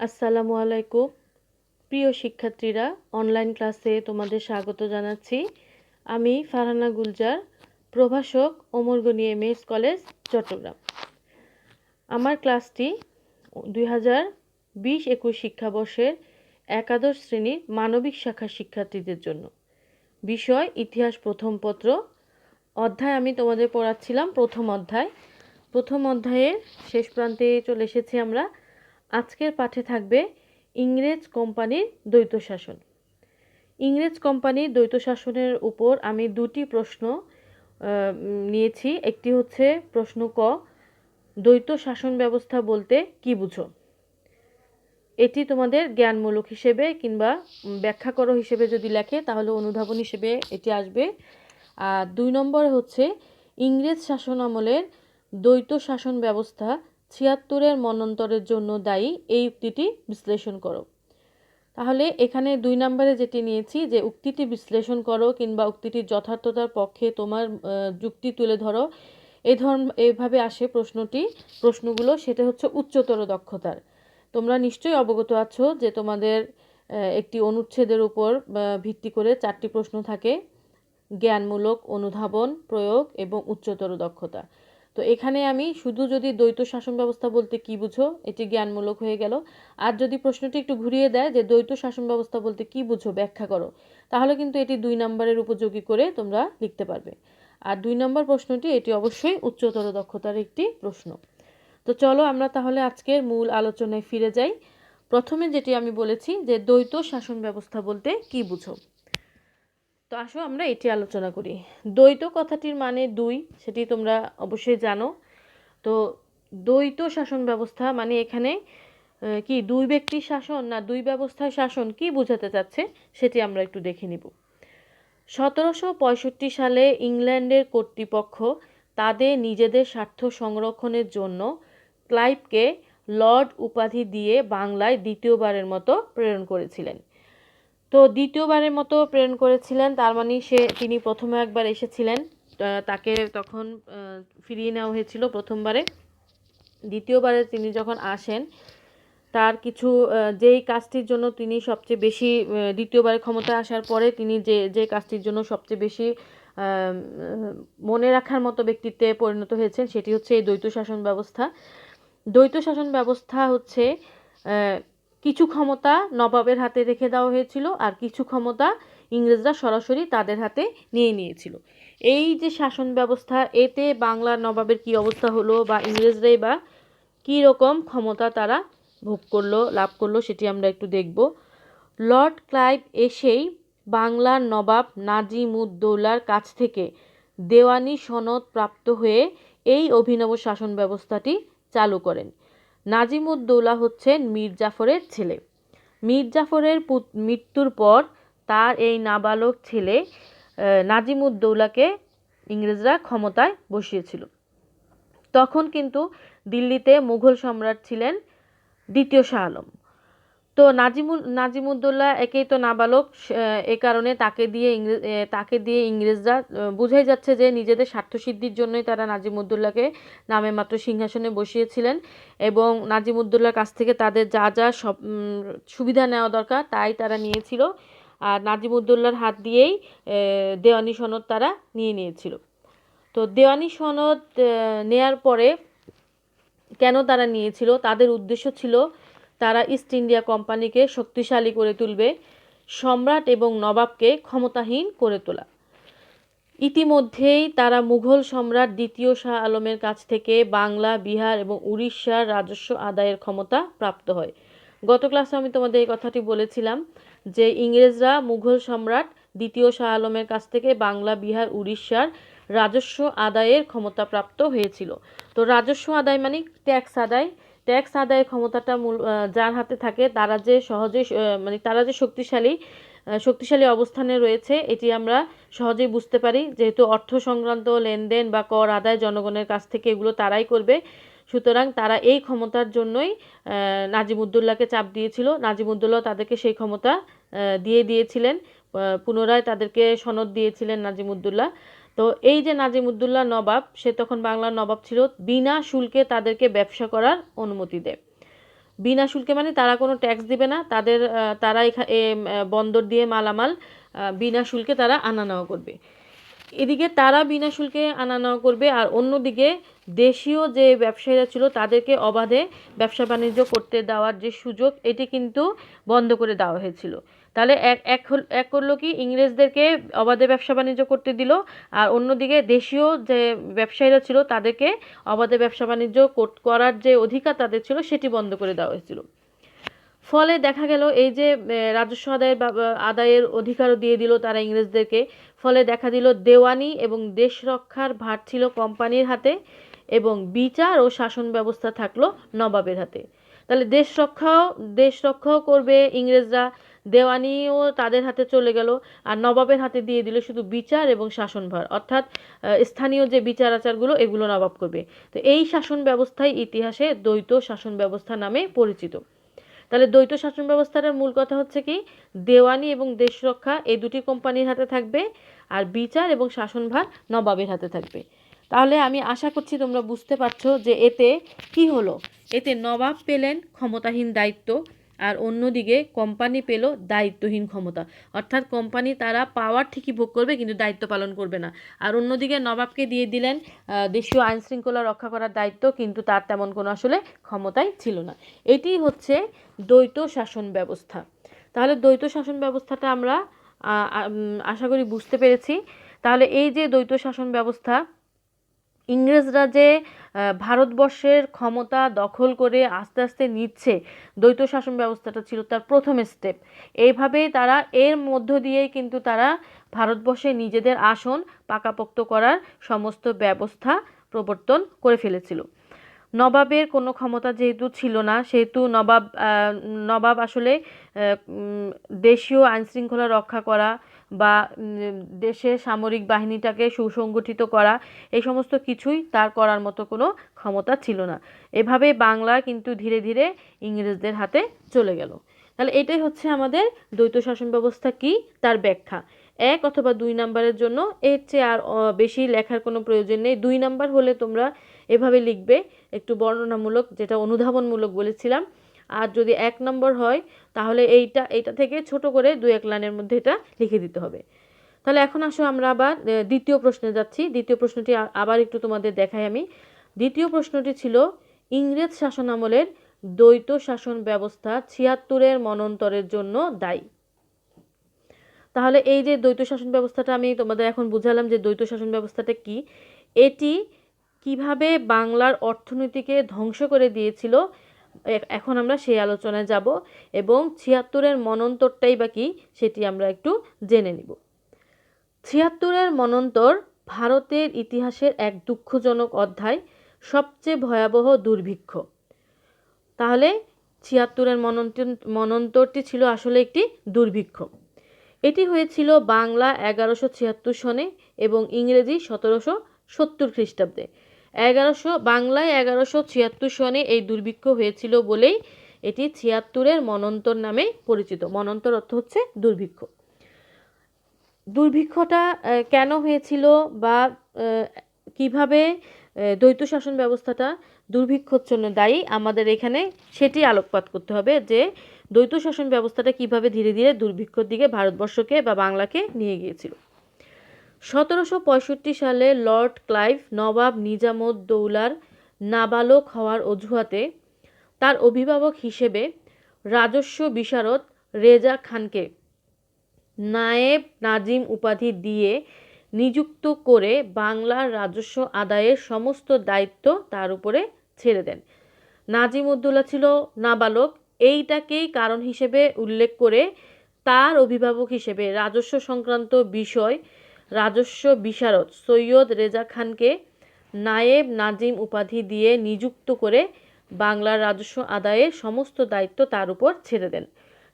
আসসালামু আলাইকুম। প্রিয় শিক্ষার্থীরা অনলাইন ক্লাসে তোমাদের স্বাগত জানাচ্ছি। আমি ফারহানা গুলজার, প্রভাষক Omargani M S college, Chittagong. আমার ক্লাসটি দুই হাজার বিশ একুশ শিক্ষাবর্ষের একাদশ শ্রেণির মানবিক শাখার শিক্ষার্থীদের জন্য। বিষয়, ইতিহাস প্রথম পত্র। অধ্যায় আমি তোমাদের পড়াচ্ছিলাম প্রথম অধ্যায়। প্রথম অধ্যায়ের শেষ প্রান্তে চলে এসেছি আমরা। আজকের পাঠে থাকবে ইংরেজ কোম্পানির দ্বৈত শাসন। ইংরেজ কোম্পানির দ্বৈত শাসনের উপর আমি দুটি প্রশ্ন নিয়েছি। একটি হচ্ছে, প্রশ্ন ক, দ্বৈত শাসন ব্যবস্থা বলতে কি বুঝো? এটি তোমাদের জ্ঞানমূলক হিসেবে কিংবা ব্যাখ্যা করো হিসেবে যদি লেখে, তাহলে অনুধাবন হিসেবে এটি আসবে। আর দুই নম্বর হচ্ছে, ইংরেজ শাসন আমলের দ্বৈত শাসন ব্যবস্থা ছিয়াত্তরের মনন্তরের জন্য দায়ী এই উক্তিটি বিশ্লেষণ করো। তাহলে এখানে দুই নম্বরে যেটি নিয়েছি, যে উক্তিটি বিশ্লেষণ করো কিংবা উক্তিটির যথার্থতার পক্ষে তোমার যুক্তি তুলে ধরো এই ধরন এইভাবে আসে প্রশ্নটি। প্রশ্নগুলো সেটা হচ্ছে উচ্চতর দক্ষতার। তোমরা নিশ্চয়ই অবগত আছো যে তোমাদের একটি অনুচ্ছেদের উপর ভিত্তি করে চারটি প্রশ্ন থাকে। জ্ঞানমূলক অনুধাবন, প্রয়োগ এবং উচ্চতর দক্ষতা। তো এখানে আমি শুধু যদি দ্বৈত শাসন ব্যবস্থা বলতে কি বুঝো, এটি জ্ঞানমূলক হয়ে গেল। আর যদি প্রশ্নটি একটু ঘুরিয়ে দেয় যে দ্বৈত শাসন ব্যবস্থা বলতে কি বুঝো, ব্যাখ্যা করো, তাহলে কিন্তু এটি দুই নম্বরের উপযোগী করে তোমরা লিখতে পারবে। আর দুই নম্বর প্রশ্নটি, এটি অবশ্যই উচ্চতর দক্ষতার একটি প্রশ্ন। তো চলো আমরা তাহলে আজকের মূল আলোচনায় ফিরে যাই। প্রথমে যেটি আমি বলেছি যে দ্বৈত শাসন ব্যবস্থা বলতে কি বুঝো। তো আসো আমরা এটি আলোচনা করি। দ্বৈত কথাটির মানে দুই, সেটি তোমরা অবশ্যই জানো। তো দ্বৈত শাসন ব্যবস্থা মানে এখানে কি দুই ব্যক্তির শাসন না দুই ব্যবস্থায় শাসন কি বোঝাতে চাচ্ছে সেটি আমরা একটু দেখে নিব। সতেরোশো পঁয়ষট্টি সালে ইংল্যান্ডের কর্তৃপক্ষ তাদের নিজেদের স্বার্থ সংরক্ষণের জন্য ক্লাইভকে লর্ড উপাধি দিয়ে বাংলায় দ্বিতীয়বারের মতো প্রেরণ করেছিলেন। তো দ্বিতীয়বারের মতো প্রেরণ করেছিলেন, তার মানে সে, তিনি প্রথমে একবার এসেছিলেন তাকে তখন ফিরিয়ে নেওয়া হয়েছিল প্রথমবারে। দ্বিতীয়বারে তিনি যখন আসেন, তার কিছু যেই কাজটির জন্য তিনি সবচেয়ে বেশি দ্বিতীয়বারে ক্ষমতায় আসার পরে তিনি যে যে কাজটির জন্য সবচেয়ে বেশি মনে রাখার মতো ব্যক্তিত্বে পরিণত হয়েছেন, সেটি হচ্ছে এই দ্বৈত শাসন ব্যবস্থা। দ্বৈত শাসন ব্যবস্থা হচ্ছে কিছু ক্ষমতা নবাবের হাতে রেখে দেওয়া হয়েছিল আর কিছু ক্ষমতা ইংরেজরা সরাসরি তাদের হাতে নিয়ে নিয়েছিল। এই যে শাসন ব্যবস্থা, এতে বাংলার নবাবের কি অবস্থা হলো বা ইংরেজরাই বা কী রকম ক্ষমতা তারা ভোগ করল, লাভ করল সেটি আমরা একটু দেখব। লর্ড ক্লাইভ এসেই বাংলার নবাব নাজিমুদ্দৌলার কাছ থেকে দেওয়ানি সনদ প্রাপ্ত হয়ে এই অভিনব শাসন ব্যবস্থাটি চালু করেন। নাজিমুদ্দৌলা হচ্ছেন মীর জাফরের ছেলে। মীর জাফরের মৃত্যুর পর তার এই নাবালক ছেলে নাজিমুদ্দৌলাকে ইংরেজরা ক্ষমতায় বসিয়েছিল। তখন কিন্তু দিল্লিতে মুঘল সম্রাট ছিলেন দ্বিতীয় শাহ আলম। তো নাজিমুল নাজিমুদ্দৌলা একেই তো নাবালক এ কারণে তাকে দিয়ে ইংরেজ তাকে দিয়ে ইংরেজরা বোঝাই যাচ্ছে যে নিজেদের স্বার্থসিদ্ধির জন্যই তারা নাজিমুদ্দৌলাকে নামে মাত্র সিংহাসনে বসিয়েছিলেন এবং নাজিমুদ্দৌলার কাছ থেকে তাদের যা যা সব সুবিধা নেওয়া দরকার তাই তারা নিয়েছিল। আর নাজিমুদ্দৌলার হাত দিয়েই দেওয়ানি সনদ তারা নিয়ে নিয়েছিল। তো দেওয়ানি সনদ নেয়ার পরে কেন তারা নিয়েছিল? তাদের উদ্দেশ্য ছিল তারা ইস্ট ইন্ডিয়া কোম্পানিকে শক্তিশালী করে তুলবে, সম্রাট এবং নবাবকে ক্ষমতাহীন করে তোলা। ইতিমধ্যেই তারা মুঘল সম্রাট দ্বিতীয় শাহ আলমের কাছ থেকে বাংলা, বিহার এবং উড়িষ্যার রাজস্ব আদায়ের ক্ষমতা প্রাপ্ত হয়। গত ক্লাসে আমি তোমাদের এই কথাটি বলেছিলাম যে ইংরেজরা মুঘল সম্রাট দ্বিতীয় শাহ আলমের কাছ থেকে বাংলা, বিহার, উড়িষ্যার রাজস্ব আদায়ের ক্ষমতা প্রাপ্ত হয়েছিল। তো রাজস্ব আদায় মানে ট্যাক্স আদায় ট্যাক্স আদায়ের ক্ষমতাটা মূল যার হাতে থাকে তারা যে সহজে মানে তারা যে শক্তিশালী শক্তিশালী অবস্থানে রয়েছে এটি আমরা সহজেই বুঝতে পারি। যেহেতু অর্থ সংক্রান্ত লেনদেন বা কর আদায় জনগণের কাছ থেকে এগুলো তারাই করবে। সুতরাং তারা এই ক্ষমতার জন্যই আহ, নাজিমুদ্দৌলাকে চাপ দিয়েছিল। নাজিমুদ্দৌলা তাদেরকে সেই ক্ষমতা দিয়ে দিয়েছিলেন। পুনরায় তাদেরকে সনদ দিয়েছিলেন নাজিমুদ্দৌলা তো এই যে নাজিমুদ্দৌলা নবাব সে তখন বাংলার নবাব ছিল বিনা শুল্কে তাদেরকে ব্যবসা করার অনুমতি দেয়। বিনা শুল্কে মানে তারা কোনো ট্যাক্স দিবে না তাদের তারা এ, বন্দর দিয়ে মালামাল বিনা শুল্কে তারা আনা নেওয়া করবে। এদিকে তারা বিনা শুল্কে আনা নেওয়া করবে আর অন্যদিকে দেশীয় যে ব্যবসায়ীরা ছিল তাদেরকে অবাধে ব্যবসা বাণিজ্য করতে দেওয়ার যে সুযোগ এটি কিন্তু বন্ধ করে দেওয়া হয়েছিল। তাহলে এক এক এক করল কি, ইংরেজদেরকে অবাধে ব্যবসা বাণিজ্য করতে দিল, আর অন্যদিকে দেশীয় যে ব্যবসায়ীরা ছিল, তাদেরকে অবাধে ব্যবসা বাণিজ্য করার যে অধিকার তাদের ছিল, সেটি বন্ধ করে দেওয়া হয়েছিল। ফলে দেখা গেল, এই যে রাজস্ব আদায়ের আদায়ের অধিকারও দিয়ে দিল তারা ইংরেজদেরকে। ফলে দেখা দিল, দেওয়ানি এবং দেশ রক্ষার ভার ছিল কোম্পানির হাতে এবং বিচার ও শাসন ব্যবস্থা থাকল নবাবের হাতে। তাহলে দেশ রক্ষাও দেশ রক্ষাও করবে ইংরেজরা দেওয়ানিও তাদের হাতে চলে গেল আর নবাবের হাতে দিয়ে দিল শুধু বিচার এবং শাসনভার। অর্থাৎ স্থানীয় যে বিচার আচারগুলো এগুলো নবাব করবে। তো এই শাসন ব্যবস্থাই ইতিহাসে দ্বৈত শাসন ব্যবস্থা নামে পরিচিত। তাহলে দ্বৈত শাসন ব্যবস্থাটার মূল কথা হচ্ছে কি? দেওয়ানি এবং দেশ রক্ষা এই দুটি কোম্পানির হাতে থাকবে আর বিচার এবং শাসনভার নবাবের হাতে থাকবে। তাহলে আমি আশা করছি তোমরা বুঝতে পারছ যে এতে কি হলো? এতে নবাব পেলেন ক্ষমতাহীন দায়িত্ব আর অন্যদিকে কোম্পানি পেল দায়িত্বহীন ক্ষমতা। অর্থাৎ কোম্পানি তারা পাওয়ার ঠিকই ভোগ করবে, কিন্তু দায়িত্ব পালন করবে না। আর অন্যদিকে নবাবকে দিয়ে দিলেন দেশীয় আইন শৃঙ্খলা রক্ষা করার দায়িত্ব, কিন্তু তার তেমন কোনো আসলে ক্ষমতাই ছিল না। এটি হচ্ছে দ্বৈত শাসন ব্যবস্থা। তাহলে দ্বৈত শাসন ব্যবস্থাটা আমরা আশা করি বুঝতে পেরেছি। তাহলে এই যে দ্বৈত শাসন ব্যবস্থা, ইংরেজরা যে ভারতবর্ষের ক্ষমতা দখল করে আস্তে আস্তে নিচ্ছে দ্বৈত শাসন ব্যবস্থাটা ছিল তার প্রথম স্টেপ এইভাবেই তারা এর মধ্য দিয়েই কিন্তু তারা ভারতবর্ষে নিজেদের আসন পাকাপোক্ত করার সমস্ত ব্যবস্থা প্রবর্তন করে ফেলেছিল। নবাবের কোনো ক্ষমতা যেহেতু ছিল না, সেহেতু নবাব নবাব আসলে দেশীয় আইনশৃঙ্খলা রক্ষা করা বা দেশের সামরিক বাহিনীটাকে সুসংগঠিত করা, এই সমস্ত কিছুই তার করার মতো কোনো ক্ষমতা ছিল না। এভাবে বাংলা কিন্তু ধীরে ধীরে ইংরেজদের হাতে চলে গেল। তাহলে এটাই হচ্ছে আমাদের দ্বৈত শাসন ব্যবস্থা কি? তার ব্যাখ্যা। এক অথবা দুই নাম্বারের জন্য এর চেয়ে আর বেশি লেখার কোনো প্রয়োজন নেই। দুই নাম্বার হলে তোমরা এভাবে লিখবে, একটু বর্ণনামূলক, যেটা অনুধাবনমূলক বলেছিলাম আর যদি এক নম্বর হয়, তাহলে এইটা এইটা থেকে ছোট করে দু এক লাইনের মধ্যে এটা লিখে দিতে হবে। তাহলে এখন আসো আমরা আবার দ্বিতীয় প্রশ্নে যাচ্ছি। দ্বিতীয় প্রশ্নটি আবার একটু তোমাদের দেখাই আমি। দ্বিতীয় প্রশ্নটি ছিল, ইংরেজ শাসন আমলের দ্বৈত শাসন ব্যবস্থা ছিয়াত্তরের মনন্তরের জন্য দায়ী। তাহলে এই যে দ্বৈত শাসন ব্যবস্থাটা আমি তোমাদের এখন বুঝালাম যে দ্বৈত শাসন ব্যবস্থাটা কি, এটি কীভাবে বাংলার অর্থনীতিকে ধ্বংস করে দিয়েছিল এখন আমরা সেই আলোচনায় যাব এবং ছিয়াত্তরের মনন্তরটাই বা কি সেটি আমরা একটু জেনে নিব। ছিয়াত্তরের মনন্তর ভারতের ইতিহাসের এক দুঃখজনক অধ্যায়, সবচেয়ে ভয়াবহ দুর্ভিক্ষ। তাহলে ছিয়াত্তরের মনন্তর মনন্তরটি ছিল আসলে একটি দুর্ভিক্ষ। এটি হয়েছিল বাংলা এগারোশো ছিয়াত্তর সনে এবং ইংরেজি সতেরোশো সত্তর খ্রিস্টাব্দে। এগারোশো, বাংলায় এগারোশো ছিয়াত্তর সনে এই দুর্ভিক্ষ হয়েছিল বলেই এটি ছিয়াত্তরের মনন্তর নামে পরিচিত। মনন্তর অর্থ হচ্ছে দুর্ভিক্ষ। দুর্ভিক্ষটা কেন হয়েছিল বা কীভাবে দ্বৈত শাসন ব্যবস্থাটা দুর্ভিক্ষর জন্য দায়ী, আমাদের এখানে সেটি আলোকপাত করতে হবে যে দ্বৈত শাসন ব্যবস্থাটা কীভাবে ধীরে ধীরে দুর্ভিক্ষর দিকে ভারতবর্ষকে বা বাংলাকে নিয়ে গিয়েছিল। সতেরোশো পঁয়ষট্টি সালে লর্ড ক্লাইভ নবাব নিজামুদ্দৌলার নাবালক হওয়ার অজুহাতে তার অভিভাবক হিসেবে রাজস্ব বিশারদ রেজা খানকে নায়েব নাজিম উপাধি দিয়ে নিযুক্ত করে বাংলার রাজস্ব আদায়ের সমস্ত দায়িত্ব তার উপরে ছেড়ে দেন। নাজিম উদ্দৌলা ছিল নাবালক। এইটাকেই কারণ হিসেবে উল্লেখ করে তার অভিভাবক হিসেবে রাজস্ব সংক্রান্ত বিষয় রাজস্ব বিশারদ সৈয়দ রেজা খানকে নায়েব নাজিম উপাধি দিয়ে নিযুক্ত করে বাংলার রাজস্ব আদায়ের সমস্ত দায়িত্ব তার উপর ছেড়ে দেন।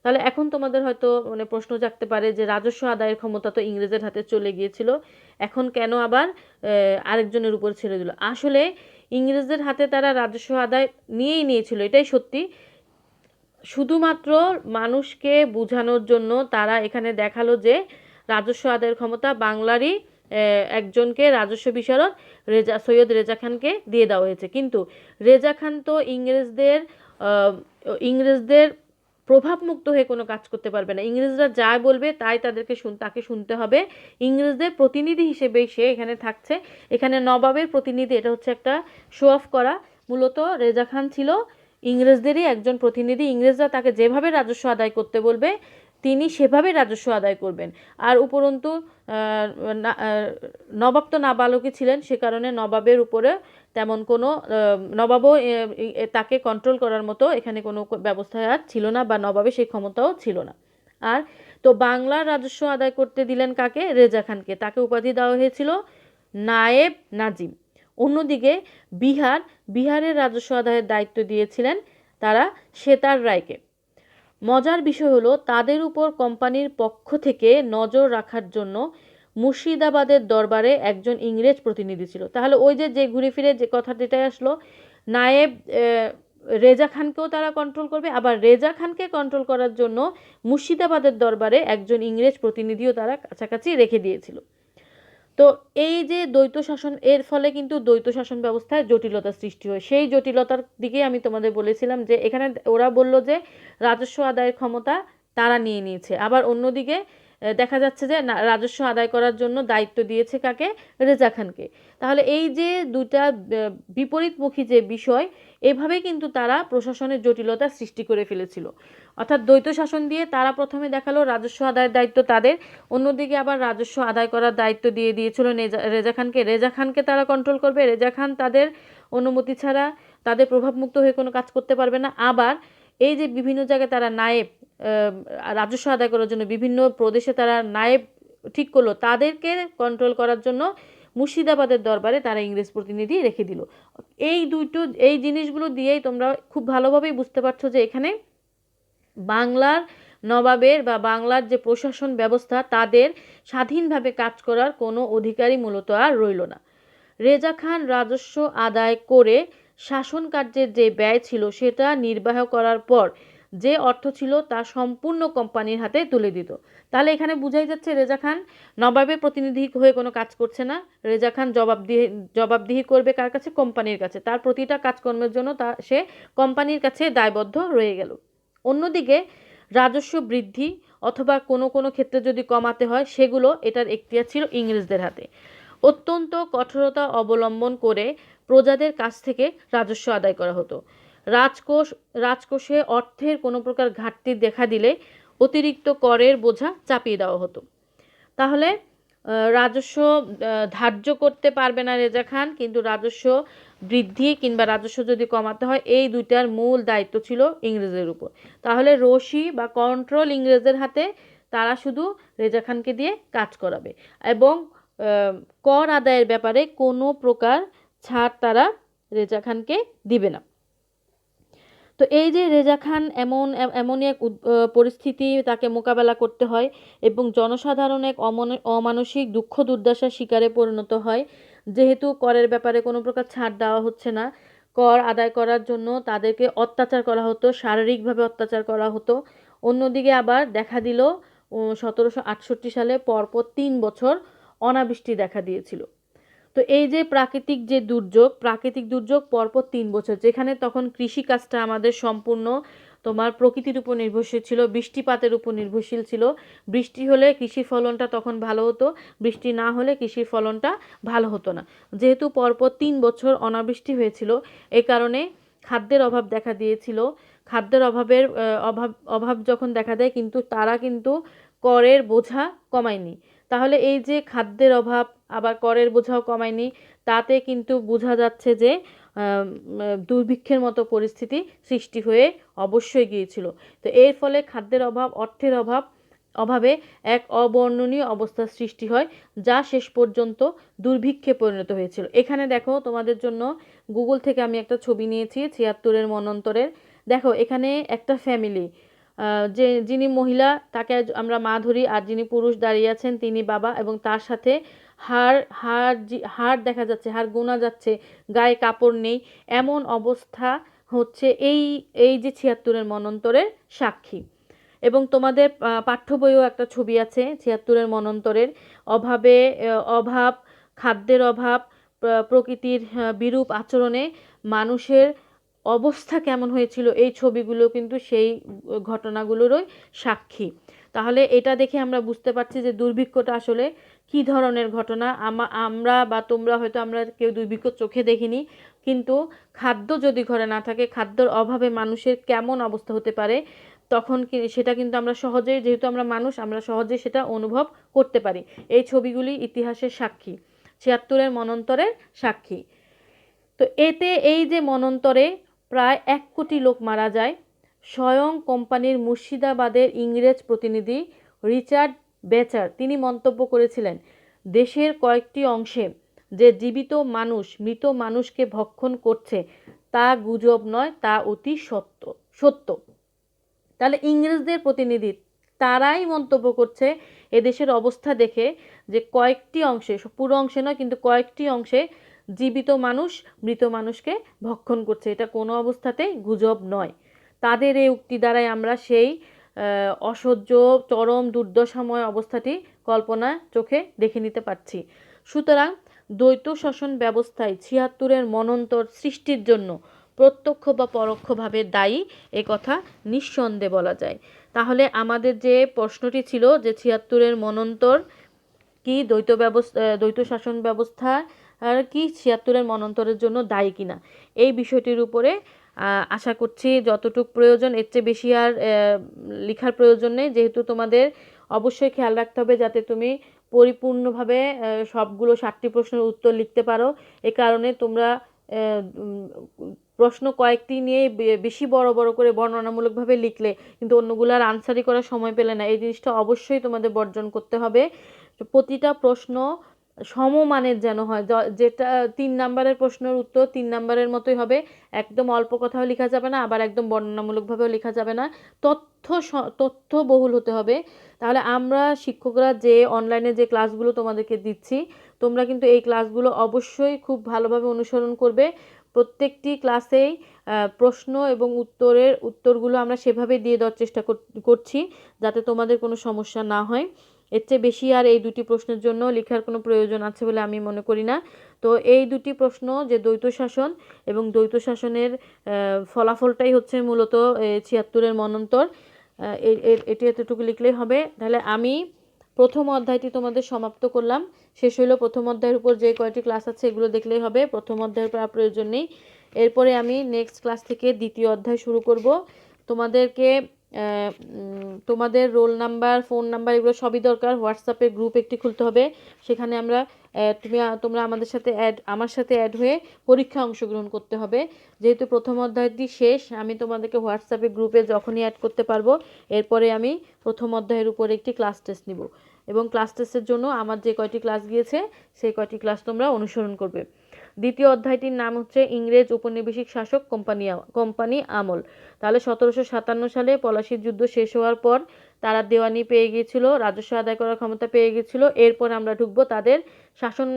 তাহলে এখন তোমাদের হয়তো মানে প্রশ্ন জাগতে পারে যে রাজস্ব আদায়ের ক্ষমতা তো ইংরেজের হাতে চলে গিয়েছিল, এখন কেন আবার আরেকজনের উপর ছেড়ে দিল? আসলে ইংরেজদের হাতে তারা রাজস্ব আদায় নিয়েই নিয়েছিল, এটাই সত্যি। শুধুমাত্র মানুষকে বোঝানোর জন্য তারা এখানে দেখাল যে রাজস্ব আদায়ের ক্ষমতা বাংলারই একজনকে রাজস্ব বিশারদ রেজা, সৈয়দ রেজা খানকে দিয়ে দেওয়া হয়েছে। কিন্তু রেজা খান তো ইংরেজদের ইংরেজদের প্রভাবমুক্ত হয়ে কোনো কাজ করতে পারবে না। ইংরেজরা যা বলবে তাই তাদেরকে শুন, তাকে শুনতে হবে। ইংরেজদের প্রতিনিধি হিসেবেই সে এখানে থাকছে। এখানে নবাবের প্রতিনিধি, এটা হচ্ছে একটা শো অফ করা। মূলত রেজা খান ছিল ইংরেজদেরই একজন প্রতিনিধি। ইংরেজরা তাকে যেভাবে রাজস্ব আদায় করতে বলবে তিনি সেভাবে রাজস্ব আদায় করবেন। আর উপরন্তু নবাব তো নাবালকই ছিলেন, সে কারণে নবাবের উপরে তেমন কোনো নবাবও তাকে কন্ট্রোল করার মতো এখানে কোনো ব্যবস্থা আর ছিল না বা নবাবের সেই ক্ষমতাও ছিল না। আর, তো বাংলার রাজস্ব আদায় করতে দিলেন কাকে? রেজা খানকে। তাকে উপাধি দেওয়া হয়েছিল নায়েব নাজিম। অন্যদিকে বিহার, বিহারের রাজস্ব আদায়ের দায়িত্ব দিয়েছিলেন তারা সেতার রায়কে। মজার বিষয় হলো, তাদের উপর কোম্পানির পক্ষ থেকে নজর রাখার জন্য মুর্শিদাবাদের দরবারে একজন ইংরেজ প্রতিনিধি ছিল। তাহলে ওই যে যে ঘুরে ফিরে যে কথা যেটাই আসলো, নায়েব রেজা খানকেও তারা কন্ট্রোল করবে। আবার রেজা খানকে কন্ট্রোল করার জন্য মুর্শিদাবাদের দরবারে একজন ইংরেজ প্রতিনিধিও তারা কাছাকাছি রেখে দিয়েছিল। তো এই যে দ্বৈত শাসন, এর ফলে কিন্তু দ্বৈত শাসন ব্যবস্থায় জটিলতা সৃষ্টি হয়। সেই জটিলতার দিকে আমি তোমাদের বলেছিলাম যে এখানে ওরা বলল যে রাজস্ব আদায়ের ক্ষমতা তারা নিয়ে নিয়েছে। আবার অন্যদিকে দেখা যাচ্ছে যে রাজস্ব আদায় করার জন্য দায়িত্ব দিয়েছে কাকে? রেজা খানকে। তাহলে এই যে দুটা বিপরীতমুখী যে বিষয় এভাবেই কিন্তু তারা প্রশাসনের জটিলতা সৃষ্টি করে ফেলেছিল। অর্থাৎ দ্বৈত শাসন দিয়ে তারা প্রথমে দেখাল রাজস্ব আদায়ের দায়িত্ব তাদের, অন্যদিকে আবার রাজস্ব আদায় করার দায়িত্ব দিয়ে দিয়েছিল রেজা খানকে। রেজা খানকে তারা কন্ট্রোল করবে। রেজা খান তাদের অনুমতি ছাড়া তাদের প্রভাবমুক্ত হয়ে কোনো কাজ করতে পারবে না। আবার এই যে বিভিন্ন জায়গায় তারা নায়েব রাজস্ব আদায় করার জন্য বিভিন্ন প্রদেশে তারা নায়েব ঠিক করল, তাদেরকে কন্ট্রোল করার জন্য মুর্শিদাবাদের দরবারে তারা ইংরেজ প্রতিনিধি রেখে দিল। এই দুটো, এই জিনিসগুলো দিয়েই তোমরা খুব ভালোভাবেই বুঝতে পারছ যে এখানে বাংলার নবাবের বা বাংলার যে প্রশাসন ব্যবস্থা, তাদের স্বাধীনভাবে কাজ করার কোনো অধিকারই মূলত আর রইল না। রেজা খান রাজস্ব আদায় করে শাসন কার্যের যে ব্যয় ছিল, সেটা নির্বাহ করার পর যে অর্থ ছিল তা সম্পূর্ণ কোম্পানির হাতে তুলে দিত। তাহলে এখানে বুঝাই যাচ্ছে রেজা খান, নবাবের প্রতিনিধি হয়ে কোনো কাজ করছে না। রেজা খান জবাবদিহি জবাবদিহি করবে কার কাছে? কোম্পানির কাছে। তার প্রতিটা কাজকর্মের জন্য তা, সে কোম্পানির কাছে দায়বদ্ধ রয়ে গেল। অন্যদিকে রাজস্ব বৃদ্ধি অথবা কোনো কোনো ক্ষেত্রে যদি কমাতে হয়, সেগুলো এটার এখতিয়ার ছিল ইংরেজদের হাতে। অত্যন্ত কঠোরতা অবলম্বন করে প্রজাদের কাছ থেকে রাজস্ব আদায় করা হতো। রাজকোষ, রাজকোষে অর্থের কোনো প্রকার ঘাটতি দেখা দিলে অতিরিক্ত করের বোঝা চাপিয়ে দেওয়া হতো। তাহলে রাজস্ব ধার্য করতে পারবে না রেজা খান, কিন্তু রাজস্ব বৃদ্ধি কিংবা রাজস্ব যদি কমাতে হয়, এই দুইটার মূল দায়িত্ব ছিল ইংরেজের উপর। তাহলে রশি বা কন্ট্রোল ইংরেজের হাতে তারা শুধু রেজা খানকে দিয়ে কাজ করাবে এবং কর আদায়ের ব্যাপারে কোনো প্রকার ছাড় তারা রেজা খানকে দিবে না। তো এই যে রেজা খান এমন এমনই এক পরিস্থিতি তাকে মোকাবেলা করতে হয় এবং জনসাধারণ এক অমন- অমানসিক দুঃখ দুর্দশার শিকারে পরিণত হয়। যেহেতু করের ব্যাপারে কোনো প্রকার ছাড় দেওয়া হচ্ছে না, কর আদায় করার জন্য তাদেরকে অত্যাচার করা হতো, শারীরিকভাবে অত্যাচার করা হতো। অন্যদিকে আবার দেখা দিল সতেরোশো আটষট্টি সালে পরপর তিন বছর অনাবৃষ্টি দেখা দিয়েছিল। তো এই যে প্রাকৃতিক যে দুর্যোগ, প্রাকৃতিক দুর্যোগ পরপর তিন বছর, যেখানে তখন কৃষিকাজটা আমাদের সম্পূর্ণ তোমার প্রকৃতির উপর নির্ভরশীল ছিল, বৃষ্টিপাতের উপর নির্ভরশীল ছিল। বৃষ্টি হলে কৃষি ফলনটা তখন ভালো হতো, বৃষ্টি না হলে কৃষির ফলনটা ভালো হতো না। যেহেতু পরপর তিন বছর অনাবৃষ্টি হয়েছিল, এ কারণে খাদ্যের অভাব দেখা দিয়েছিল। খাদ্যের অভাবের অভাব অভাব যখন দেখা দেয়, কিন্তু তারা কিন্তু করের বোঝা কমায়নি। তাহলে এই যে খাদ্যের অভাব আবার করের বোঝাও কমায়নি। তাতে কিন্তু বোঝা যাচ্ছে যে দুর্ভিক্ষের মতো পরিস্থিতি সৃষ্টি হয়ে অবশ্যই গিয়েছিল। তো এর ফলে খাদ্যের অভাব, অর্থের অভাব, অভাবে এক অবর্ণনীয় অবস্থার সৃষ্টি হয়, যা শেষ পর্যন্ত দুর্ভিক্ষে পরিণত হয়েছিল। এখানে দেখো, তোমাদের জন্য গুগল থেকে আমি একটা ছবি নিয়েছি, ছিয়াত্তরের মনন্তরের। দেখো, এখানে একটা ফ্যামিলি যে, যিনি মহিলা, তাকে আমরা মা ধরি, আর যিনি পুরুষ দাঁড়িয়ে আছেন, তিনি বাবা এবং তার সাথে হাড় হাড় হাড় দেখা যাচ্ছে, হাড় গোনা যাচ্ছে, গায়ে কাপড় নেই, এমন অবস্থা হচ্ছে এই এই যে ছিয়াত্তরের মনন্তরের সাক্ষী। এবং তোমাদের পাঠ্য বইও একটা ছবি আছে ছিয়াত্তরের মনন্তরের। অভাবে অভাব, খাদ্যের অভাব প্রকৃতির বিরূপ আচরণে মানুষের অবস্থা কেমন হয়েছিল এই ছবিগুলো কিন্তু সেই ঘটনাগুলোরই সাক্ষী। তাহলে এটা দেখে আমরা বুঝতে পারছি যে দুর্ভিক্ষটা আসলে কি ধরনের ঘটনা? আমা আমরা বা তোমরা হয়তো আমরা কেউ দুর্ভিক্ষ চোখে দেখিনি। কিন্তু খাদ্য যদি ঘরে না থাকে, খাদ্যর অভাবে মানুষের কেমন অবস্থা হতে পারে, তখন কি সেটা কিন্তু আমরা সহজেই, যেহেতু আমরা মানুষ, আমরা সহজেই সেটা অনুভব করতে পারি। এই ছবিগুলি ইতিহাসের সাক্ষী, ছিয়াত্তরের মনন্তরের সাক্ষী। তো এতে এই যে মনন্তরে প্রায় এক কোটি লোক মারা যায়, স্বয়ং কোম্পানির মুর্শিদাবাদের ইংরেজ প্রতিনিধি রিচার্ড বেচার তিনি মন্তব্য করেছিলেন, দেশের কয়েকটি অংশে যে জীবিত মানুষ মৃত মানুষকে ভক্ষণ করছে, তা গুজব নয়, তা অতি সত্য সত্য। তাহলে ইংরেজদের প্রতিনিধি তারাই মন্তব্য করছে এদেশের অবস্থা দেখে যে কয়েকটি অংশে, পুরো অংশে নয়, কিন্তু কয়েকটি অংশে জীবিত মানুষ মৃত মানুষকে ভক্ষণ করছে। এটা কোনো অবস্থাতেই গুজব নয়। তাদের এই উক্তি দ্বারাই আমরা সেই অসহ্য, চরম, দুর্দশাময় অবস্থাটি কল্পনা চোখে দেখে নিতে পারছি। সুতরাং দ্বৈত শাসন ব্যবস্থায় ছিয়াত্তরের মনন্তর সৃষ্টির জন্য প্রত্যক্ষ বা পরোক্ষভাবে দায়ী এ কথা নিঃসন্দেহে বলা যায়। তাহলে আমাদের যে প্রশ্নটি ছিল যে ছিয়াত্তরের মনন্তর কি দ্বৈত ব্যবস্থা, দ্বৈত শাসন ব্যবস্থা আর কি ছিয়াত্তরের মনন্তরের জন্য দায়ী কিনা, এই বিষয়টির উপরে আশা করছি যতটুকু প্রয়োজন, এর চেয়ে বেশি আর লেখার প্রয়োজন নেই। যেহেতু তোমাদের অবশ্যই খেয়াল রাখতে হবে যাতে তুমি পরিপূর্ণভাবে সবগুলো ষাটটি প্রশ্নের উত্তর লিখতে পারো। এ কারণে তোমরা প্রশ্ন কয়েকটি নিয়ে বেশি বড় বড় করে বর্ণনামূলকভাবে লিখলে কিন্তু অন্যগুলার আনসারই করার সময় পেলে না। এই জিনিসটা অবশ্যই তোমাদের বর্জন করতে হবে। প্রতিটা প্রশ্ন সমমানের যেন হয়। যেটা তিন নাম্বারের প্রশ্নের উত্তর তিন নাম্বারের মতোই হবে। একদম অল্প কথাও লেখা যাবে না, আবার একদম বর্ণনামূলকভাবেও লেখা যাবে না। তথ্য তথ্যবহুল হতে হবে। তাহলে আমরা শিক্ষকরা যে অনলাইনে যে ক্লাসগুলো তোমাদেরকে দিচ্ছি, তোমরা কিন্তু এই ক্লাসগুলো অবশ্যই খুব ভালোভাবে অনুসরণ করবে। প্রত্যেকটি ক্লাসেই প্রশ্ন এবং উত্তরের উত্তরগুলো আমরা সেভাবে দিয়ে দেওয়ার চেষ্টা কর- করছি, যাতে তোমাদের কোনো সমস্যা না হয়। এর চেয়ে বেশি আর এই দুটি প্রশ্নের জন্য লেখার কোনো প্রয়োজন আছে বলে আমি মনে করি না। তো এই দুটি প্রশ্ন যে দ্বৈত শাসন এবং দ্বৈত শাসনের ফলাফলটাই হচ্ছে মূলত ছিয়াত্তরের মনন্তর এটি এতটুকু লিখলেই হবে। তাহলে আমি প্রথম অধ্যায়টি তোমাদের সমাপ্ত করলাম। শেষ হইল প্রথম অধ্যায়ের উপর যে কয়টি ক্লাস আছে এগুলো দেখলেই হবে। প্রথম অধ্যায়ের আর প্রয়োজন নেই। এরপরে আমি নেক্সট ক্লাস থেকে দ্বিতীয় অধ্যায় শুরু করব। তোমাদেরকে তোমাদের রোল নাম্বার, ফোন নাম্বার এগুলো সবই দরকার। হোয়াটসঅ্যাপে গ্রুপ একটি খুলতে হবে। সেখানে আমরা তুমি তোমরা আমাদের সাথে অ্যাড আমার সাথে অ্যাড হয়ে পরীক্ষা অংশগ্রহণ করতে হবে। যেহেতু প্রথম অধ্যায়টি শেষ, আমি তোমাদেরকে হোয়াটসঅ্যাপে গ্রুপে যখনই অ্যাড করতে পারব, এরপরে আমি প্রথম অধ্যায়ের উপর একটি ক্লাস টেস্ট নিব। এবং ক্লাস টেস্টের জন্য আমার যে কয়টি ক্লাস গিয়েছে, সেই কয়টি ক্লাস তোমরা অনুসরণ করবে। দ্বিতীয় অধ্যায়টির নাম হচ্ছে ইংরেজ উপনিবেশিক শাসক কোম্পানি কোম্পানি আমল। তাহলে সতেরোশো সাতান্ন সালে পলাশির যুদ্ধ শেষ হওয়ার পর তারা দেওয়ানি পেয়ে গিয়েছিল, রাজস্ব আদায় করার ক্ষমতা পেয়ে গিয়েছিল। এরপর আমরা ঢুকবো তাদের শাসন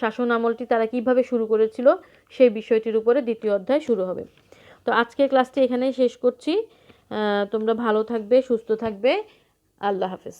শাসন আমলটি তারা কীভাবে শুরু করেছিল সেই বিষয়টির উপরে দ্বিতীয় অধ্যায় শুরু হবে। তো আজকের ক্লাসটি এখানেই শেষ করছি। তোমরা ভালো থাকবে, সুস্থ থাকবে। আল্লাহ হাফেজ।